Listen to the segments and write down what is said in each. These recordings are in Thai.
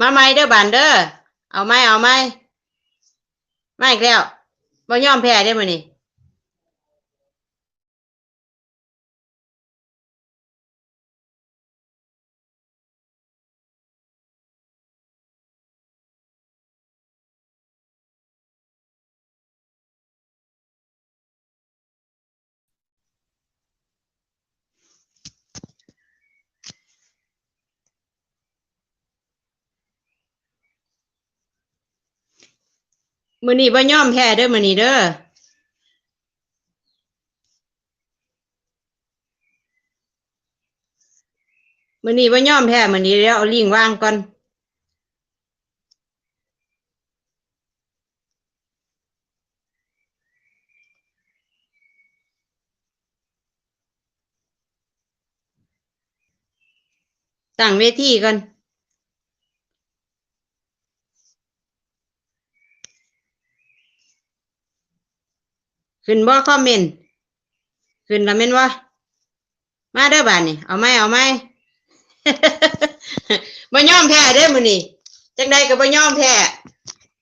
มาไหมเด้อบานเด้อ เอาไหมเอาไหมมาอีกแล้วบ่ยอมแพ้ได้มื้อนี้ มือนี้บ่ยอมแพ้เด้อมือนี้เด้อมือนี้บ่ยอมแพ้มือนี้เดี๋ยวเอาลิงวางก่อนตั้งเวทีก่อน ขึ้นบ่คอมเมนต์ขึ้นแล้วแม่นบ่ามาเด้อบ้าดนี่เอาไหมเอาไหมบ่ยอมแพ้เด้อมื้อนี้จังใดก็บ่ยอมแพ้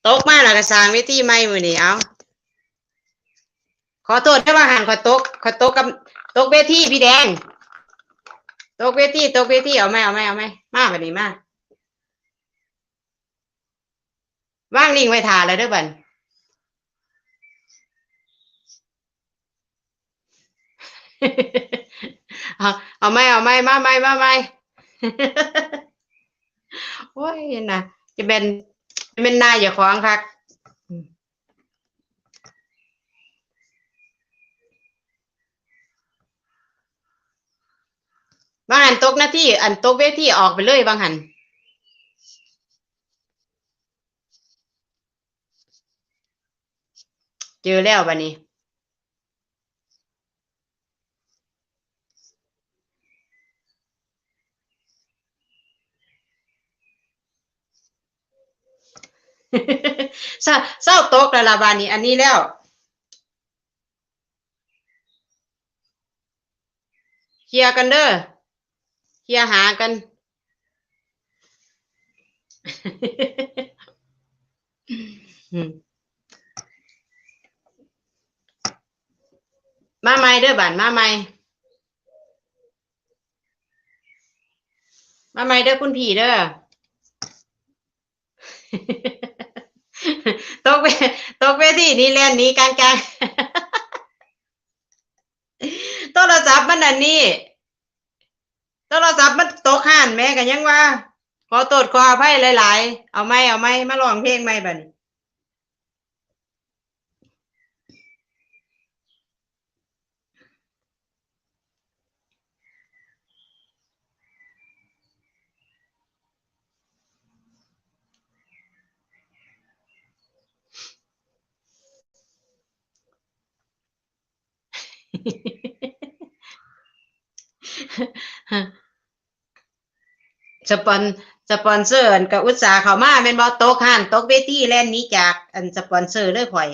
ตกมาแล้วก็สร้างเวทีใหม่มื้อนี้เอาขอโทษเด้อว่าหันขอตกขอตกกับตกเวทีพี่แดง ตกเวทีตกเวทีเอาไหมเอาไหมเอาไหมมาบัดนี้มาว่างลิงไว้ทาแล้วเด้อบัด เอาเอาไหมเอาไหมมาไหมมาไหมโอ้ยนะจะเป็นจะเป็นนายอย่าของคักบางหันตกหน้าที่ อันตกเวทีออกไปเลยบางหันเจอแล้วบัดนี้ เศร้าเศร้าตกแล้วล่ะบานนี้อันนี้แล้วเคลียกันเด้อเคลียหากัน มาใหม่เด้อบานมาใหม่มาใหม่เด้อคุณพี่เด้อ ตกเวตกเวทีนี่แล่นนี้กลางกลางโทรศัพท์มันอันนี้โทรศัพท์มันตกห่านแม่กันยังว่า ขอโทษขออภัยหลาย ๆ เอาไหมเอาไหมมาลองเพลงไหมบัดนี้ สปอนสปอนเซอร์อันก็อุตสาห์เข้ามาแม่นบ่ตกห่านตกเวทีแล่นนี้จาก อันสปอนเซอร์เลยข่อย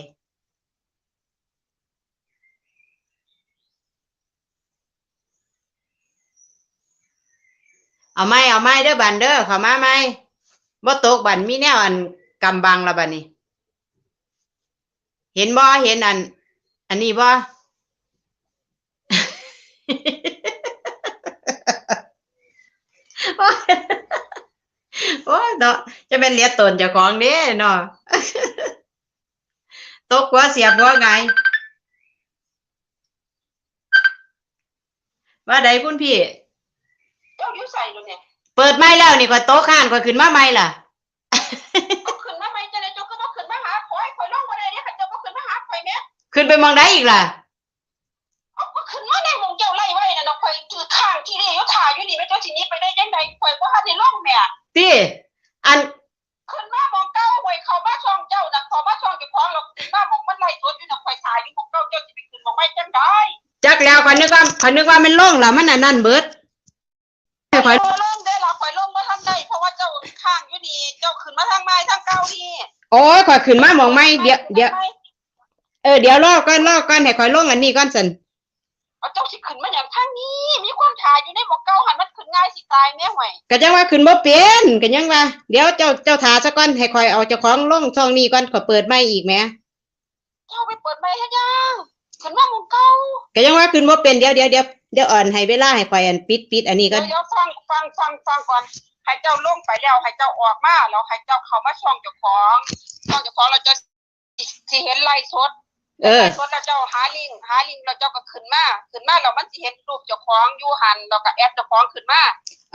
เอาไหมเอาไหมเด้อบันเด้อเข้ามาไหมบ่ตกบันมีแนวอันกำบังละบัดนี้ เห็นบ่เห็นอัน อันนี้บ่ โอ้ยโอ้ยเนาะจะเป็นเหลียตนเจ้าของเด้เนาะตกหัวเสียบหัวไง ว่าใดคุณพี่เจ้าอยู่ใส่ดูเนี่ยเปิดไม้แล้วนี่ก็โต๊ะข้านก็ขึ้นมาใหม่ล่ะเอาขึ้นมาไหมจะได้เจ้าก็ต้องขึ้นมาหาข่อยข่อยลงมาได้เนี่ยค่ะเจ้าก็ขึ้นมาหาข่อยเนี่ยขึ้นไปมองได้อีกล่ะ ที่อันขึ้นมามองเก้าข่อยเข้ามาช่องเจ้าน่ะเข้ามาช่องเจ้าของแล้วขึ้นมามองมันไล่สดอยู่น่ะข่อยถ่ายอยู่ของเจ้าเจ้าสิไปขึ้นมองไม่จังได้จักแล้วข่อยนึกว่าข่อยนึกว่ามันโล่งแล้วมันอันนั่นเบิดให้ข่อยข่อยลงได้ล่ะข่อยลงบ่ทันได้เพราะว่าเจ้าข้างอยู่นี่เจ้าขึ้นมาทางไม้ทางเก้านี่โอ้ยข่อยขึ้นมาหมองไม่เดี๋ยวเดี๋ยวเออเดี๋ยวรอก่อนรอก่อนให้ข่อยลงอันนี้ก่อนสัน เอาเจ้าสิขึ้นมาอย่างทางนี้ มีความถ่ายอยู่ในหมอกเก้าหันมันขึ้นง่ายสิตายแม่ห่วยก็ยังว่าขึ้นบ่เป็นก็ยังว่า เดี๋ยวเจ้าเจ้าถาซะก่อนให้ข่อยเอาเจ้าของลงช่องนี้ก่อนข่อยเปิดไม่อีกแหมเจ้าไปเปิดใบให้ยังขึ้นมาหมองเก้าก็ยังว่าขึ้นบ่เป็นเดี๋ยวเดี๋ยวเดี๋ยวเดี๋ยวอ่อนให้เวลาให้ข่อยอันปิดปิดอันนี้ก่เดี๋อยวนเดี๋ยวฟังฟังฟังฟังก่อนให้เจ้าลงไปแล้วให้เจ้าออกมาแล้วให้เจ้าเข้ามาช่องเจ้าของช่องเจ้าของเราจะสิเห็นไลฟ์สด เออไลฟ์สดแล้วเจ้าหาลิงก์หาลิงก์แล้วเจ้าก็ขึ้นมาขึ้นมาแล้วมันสิเห็นรูปเจ้าของอยู่หันแล้วก็แอดเจ้าของขึ้นมา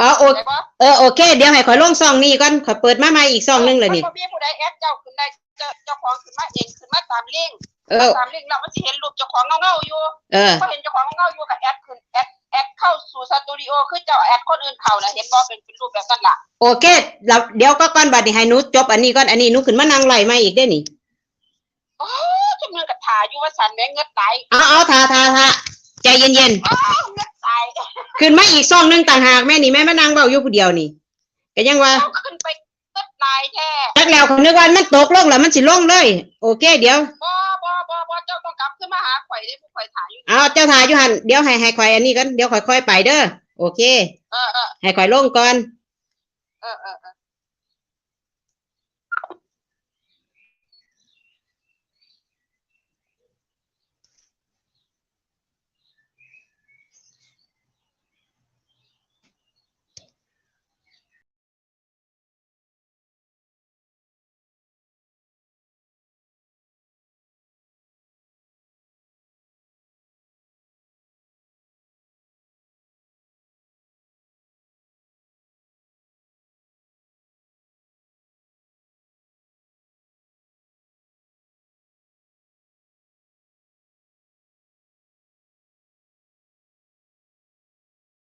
อ๋อโอได้ปะเออโอเค เดี๋ยวให้ข่อยลงช่องนี้ก่อนข่อยเปิดมาใหม่อีกช่องหนึงเลยนี่ มับ่มีผู้ใดแอดเจ้าขึ้นได้เจ้าเจ้าของขึ้นมาเองขึ้นมาตามลิงก์เออ ตามลิงก์แล้วมันสิเห็นรูปเจ้าของเงาๆอยู่เออ พอเห็นเจ้าของเงาๆอยู่กับแอดขึ้นแอดแอดเข้าสู่สตูดิโอคือเจ้าแอดคนอื่นเข้าน่ะเห็นบ่เป็นเป็นรูปแบบนั้นล่ะ โอเคเราเดี๋ยวก็ก่อนบัดนี้ให้หนูจบอันนี้ก่อนอันนี้หนูขึ้นมานั่งไล่มาอีกได้อนี่ โอ้จุ่มนึงกับถ่ายอยู่ว่าสันแม่เงือดไหลเอาเอาทาทาทาใจเย็นอ้าวเงือดไหลๆขึ้นมาอีกช่องหนึงต่างหากแม่นี่แม่มานั่งเบาอยู่ผู้เดียวนี่ก็ยังว่าเอาขึ้นไปเงือดไหลแท้จักแล้วเขานึกว่ามันตกลงแล้วมันสิลงเลย โอเค เดี๋ยวบ่บ่บ่บ่เจ้าต้องกลับขึ้นมาหาข่อยได้ผู้ข่อยถ่ายอยู่เอาเจ้าทาอยู่หันเดี๋ยวให้ให้ข่อยอันนี้กันเดี๋ยวข่อยค่อยไปเด้อโอเค เออเออให้ข่อยลงก่อน เออเออ